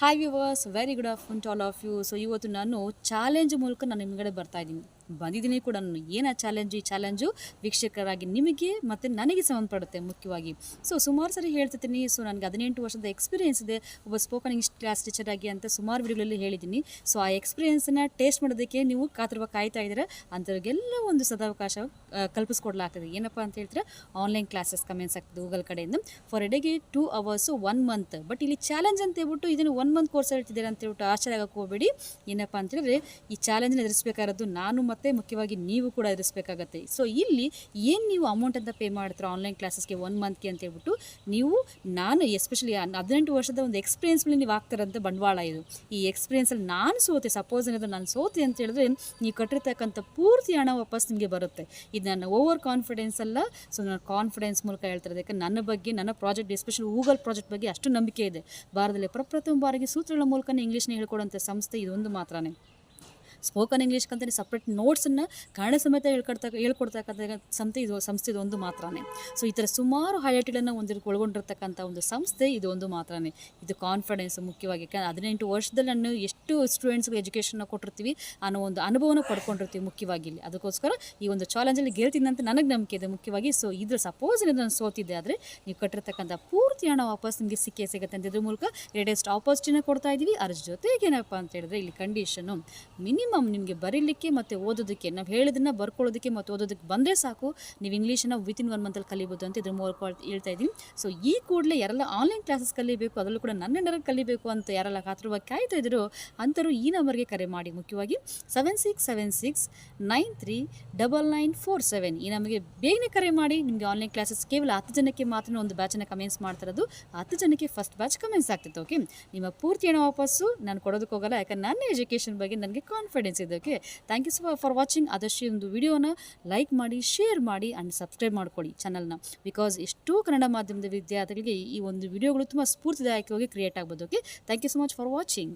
Hi viewers very good afternoon to all of you so ಇವತ್ತು ನಾನು challenge ಮೂಲಕ ನಾನು ನಿಮ್ಗಡೆ ಬರ್ತಾ ಇದ್ದೀನಿ. ಬಂದಿದ್ದೀನಿ ಕೂಡ. ನಾನು ಏನು ಚಾಲೆಂಜು ಈ ಚಾಲೆಂಜು ವೀಕ್ಷಕರಾಗಿ ನಿಮಗೆ ಮತ್ತು ನನಗೆ ಸಂಬಂಧಪಡುತ್ತೆ ಮುಖ್ಯವಾಗಿ. ಸೊ ಸುಮಾರು ಸರಿ ಹೇಳ್ತಿದ್ದೀನಿ. ಸೊ ನನಗೆ ಹದಿನೆಂಟು ವರ್ಷದ ಎಕ್ಸ್ಪೀರಿಯನ್ಸ್ ಇದೆ. ಒಬ್ಬ ಸ್ಪೋಕನ್ ಇಂಗ್ಲೀಷ್ ಕ್ಲಾಸ್ ಟೀಚರ್ ಆಗಿ ಅಂತ ಸುಮಾರು ವಿಡಿಯೋಗಳಲ್ಲಿ ಹೇಳಿದ್ದೀನಿ. ಸೊ ಆ ಎಕ್ಸ್ಪೀರಿಯೆನ್ಸನ್ನು ಟೇಸ್ಟ್ ಮಾಡೋದಕ್ಕೆ ನೀವು ಕಾತರವಾಗಿ ಕಾಯ್ತಾ ಇದ್ದೀರ? ಅಂಥವ್ರಿಗೆಲ್ಲ ಒಂದು ಸದಾವಕಾಶ ಕಲ್ಪಿಸ್ಕೊಡ್ಲಾಗ್ತದೆ. ಏನಪ್ಪ ಅಂತ ಹೇಳ್ತಾರೆ? ಆನ್ಲೈನ್ ಕ್ಲಾಸಸ್ ಕಮೆಂಟ್ಸ್ ಆಗ್ತದೆ ಗೂಗಲ್ ಕಡೆಯಿಂದ. ಫಾರ್ ಎಡೆಗೆ ಡೇಗೆ two hours one month but ಇಲ್ಲಿ ಚಾಲೆಂಜ್ ಅಂತ ಹೇಳ್ಬಿಟ್ಟು ಇದನ್ನು ಒನ್ ಮಂತ್ ಕೋರ್ಸ್ ಹೇಳ್ತಿದ್ದೀರಾ ಅಂತ ಹೇಳ್ಬಿಟ್ಟು ಆಶ್ಚರ್ಯ ಆಗಕ್ಕೆ ಹೋಗಬೇಡಿ. ಏನಪ್ಪ ಅಂತ ಹೇಳಿದ್ರೆ, ಈ ಚಾಲೆಂಜ್ನ ಎದುರಿಸಬೇಕಾರದ್ದು ನಾನು ಮತ್ತು ಮುಖ್ಯವಾಗಿ ನೀವು ಕೂಡ ಎದುರಿಸಬೇಕಾಗತ್ತೆ. ಸೊ ಇಲ್ಲಿ ಏನು ನೀವು ಅಮೌಂಟ್ ಅಂತ ಪೇ ಮಾಡ್ತೀರಾ ಆನ್ಲೈನ್ ಕ್ಲಾಸಸ್ಗೆ ಒನ್ ಮಂತ್ಗೆ ಅಂತ ಹೇಳ್ಬಿಟ್ಟು ನೀವು ನಾನು ಎಸ್ಪೆಷಲಿ ಹದಿನೆಂಟು ವರ್ಷದ ಒಂದು ಎಕ್ಸ್ಪೀರಿಯನ್ಸ್ ಮೇಲೆ ನೀವು ಆಗ್ತಾರಂತ ಬಂಡವಾಳ ಇದು. ಈ ಎಕ್ಸ್ಪೀರಿಯನ್ಸಲ್ಲಿ ನಾನು ಸೋತೆ ಸಪೋಸ್ ಏನಾದರೂ ನಾನು ಸೋತೆ ಅಂತ ಹೇಳಿದ್ರೆ, ನೀವು ಕಟ್ಟಿರ್ತಕ್ಕಂಥ ಪೂರ್ತಿ ಹಣ ವಾಪಸ್ ನಿಮಗೆ ಬರುತ್ತೆ. ಇದು ನನ್ನ ಓವರ್ ಕಾನ್ಫಿಡೆನ್ಸ್ ಅಲ್ಲ. ಸೊ ನಾನು ಕಾನ್ಫಿಡೆನ್ಸ್ ಮೂಲಕ ಹೇಳ್ತಾರೆ. ಯಾಕಂದ್ರೆ ನನ್ನ ಬಗ್ಗೆ, ನನ್ನ ಪ್ರಾಜೆಕ್ಟ್ ಎಸ್ಪೆಷಲಿ ಗೂಗಲ್ ಪ್ರಾಜೆಕ್ಟ್ ಬಗ್ಗೆ ಅಷ್ಟು ನಂಬಿಕೆ ಇದೆ. ಭಾರತದಲ್ಲಿ ಪ್ರಪ್ರಥಮ ಬಾರಿಗೆ ಸೂತ್ರಗಳ ಮೂಲಕ ಇಂಗ್ಲೀಷ್ನ ಹೇಳ್ಕೊಡುವಂಥ ಸಂಸ್ಥೆ ಇದೊಂದು ಮಾತ್ರನೇ. ಸ್ಪೋಕನ್ ಇಂಗ್ಲೀಷ್ಗಂತಲೇ ಸಪ್ರೇಟ್ ನೋಟ್ಸನ್ನು ಕನ್ನಡ ಸಮೇತ ಹೇಳ್ಕೊಡ್ತಾ ಹೇಳ್ಕೊಡ್ತಕ್ಕಂಥ ಸಂಸ್ಥೆ ಇದು ಸಂಸ್ಥೆ ಇದು ಒಂದು ಮಾತ್ರನೇ. ಸೊ ಈ ಥರ ಸುಮಾರು ಹೈಲೈಟೆಡನ್ನು ಒಂದು ಒಳಗೊಂಡಿರ್ತಕ್ಕಂಥ ಒಂದು ಸಂಸ್ಥೆ ಇದು ಒಂದು ಮಾತ್ರನೇ. ಇದು ಕಾನ್ಫಿಡೆನ್ಸ್ ಮುಖ್ಯವಾಗಿ. ಹದಿನೆಂಟು ವರ್ಷದಲ್ಲಿ ನಾನು ಎಷ್ಟು ಸ್ಟೂಡೆಂಟ್ಸ್ಗೆ ಎಜುಕೇಷನ್ನ ಕೊಟ್ಟಿರ್ತೀವಿ ಅನ್ನೋ ಒಂದು ಅನುಭವನ ಪಡ್ಕೊಂಡಿರ್ತೀವಿ ಮುಖ್ಯವಾಗಿ ಇಲ್ಲಿ. ಅದಕ್ಕೋಸ್ಕರ ಈ ಒಂದು ಚಾಲೆಂಜಲ್ಲಿ ಗೆಲ್ತೀನಿ ಅಂತ ನನಗೆ ನಂಬಿಕೆ ಇದೆ ಮುಖ್ಯವಾಗಿ. ಸೊ ಇದ್ರ ಸಪೋಸ್ ನಾನು ಸೋತಿದ್ದೆ ಆದರೆ ನೀವು ಕಟ್ಟಿರ್ತಕ್ಕಂಥ ಪೂರ್ತಿ ಹಣ ವಾಪಸ್ ನಿಮಗೆ ಸಿಕ್ಕೇ ಸಿಗುತ್ತೆ ಅಂತ ಇದ್ರ ಮೂಲಕ ಲೇಟೆಸ್ಟ್ ಆಪರ್ಚುನಿಟಿ ಕೊಡ್ತಾ ಇದ್ದೀವಿ ಅದ್ರ ಜೊತೆಗೆ ಏನಪ್ಪ ಅಂತ ಹೇಳಿದ್ರೆ ಇಲ್ಲಿ ಕಂಡೀಷನು ಮಿನಿಮಮ್ ನಿಮಗೆ ಬರೀಲಿಕ್ಕೆ ಮತ್ತು ಓದೋದಕ್ಕೆ, ನಾವು ಹೇಳೋದನ್ನ ಬರ್ಕೊಳ್ಳೋದಕ್ಕೆ ಮತ್ತು ಓದೋದಕ್ಕೆ ಬಂದರೆ ಸಾಕು. ನೀವು ಇಂಗ್ಲೀಷನ್ನು ವಿತಿನ್ ಒನ್ ಮಂತಲ್ಲಿ ಕಲಿಬೋದು ಅಂತ ಇದ್ರ ಮೂಲಕ ಹೇಳ್ತಾ ಇದ್ದೀನಿ. ಸೊ ಈ ಕೂಡಲೇ ಯಾರೆಲ್ಲ ಆನ್ಲೈನ್ ಕ್ಲಾಸಸ್ ಕಲಿಬೇಕು, ಅದರಲ್ಲೂ ಕೂಡ ನನ್ನ ಅಂಡರಲ್ಲಿ ಕಲಿಬೇಕು ಅಂತ ಯಾರೆಲ್ಲ ಕಾತುರವಾಗಿ ಕಾಯ್ತಾ ಇದ್ರು ಅಂತರೂ ಈ ನಂಬರ್ಗೆ ಕರೆ ಮಾಡಿ. ಮುಖ್ಯವಾಗಿ seven six seven six nine three double nine four seven ಈ ನಮಗೆ ಬೇಗನೆ ಕರೆ ಮಾಡಿ. ನಿಮಗೆ ಆನ್ಲೈನ್ ಕ್ಲಾಸಸ್ ಕೇವಲ ಹತ್ತು ಜನಕ್ಕೆ ಮಾತ್ರ ಒಂದು ಬ್ಯಾಚನ್ನು ಕಮೆಂಟ್ಸ್ ಮಾಡ್ತಿರೋದು ಹತ್ತು ಜನಕ್ಕೆ ಫಸ್ಟ್ ಬ್ಯಾಚ್ ಕಮೆಂಟ್ಸ್ ಆಗ್ತಿತ್ತು ಓಕೆ ನಿಮ್ಮ ಪೂರ್ತಿ ಹಣ ವಾಪಸ್ಸು ನಾನು ಕೊಡೋದಕ್ಕೆ ಹೋಗಲ್ಲ ಯಾಕಂದ್ರೆ ನನ್ನ ಎಜುಕೇಷನ್ ಬಗ್ಗೆ ನನಗೆ ಕಾನ್ಫಿಡೆನ್ಸ್ ಇದೆ ಇದಕ್ಕೆ thank you so for watching ಆದಷ್ಟು ಒಂದು ವಿಡಿಯೋನ ಲೈಕ್ ಮಾಡಿ ಶೇರ್ ಮಾಡಿ ಆ್ಯಂಡ್ ಸಬ್ಸ್ಕ್ರೈಬ್ ಮಾಡ್ಕೊಳ್ಳಿ ಚಾನಲ್ನ ಬಿಕಾಸ್ ಎಷ್ಟೋ ಕನ್ನಡ ಮಾಧ್ಯಮದ ವಿದ್ಯಾರ್ಥಿಗಳಿಗೆ ಈ ಒಂದು ವಿಡಿಯೋಗಳು ತುಂಬ ಸ್ಫೂರ್ತಿದಾಯಕವಾಗಿ ಕ್ರಿಯೇಟ್ ಆಗ್ಬೋದು. Okay thank you so much for watching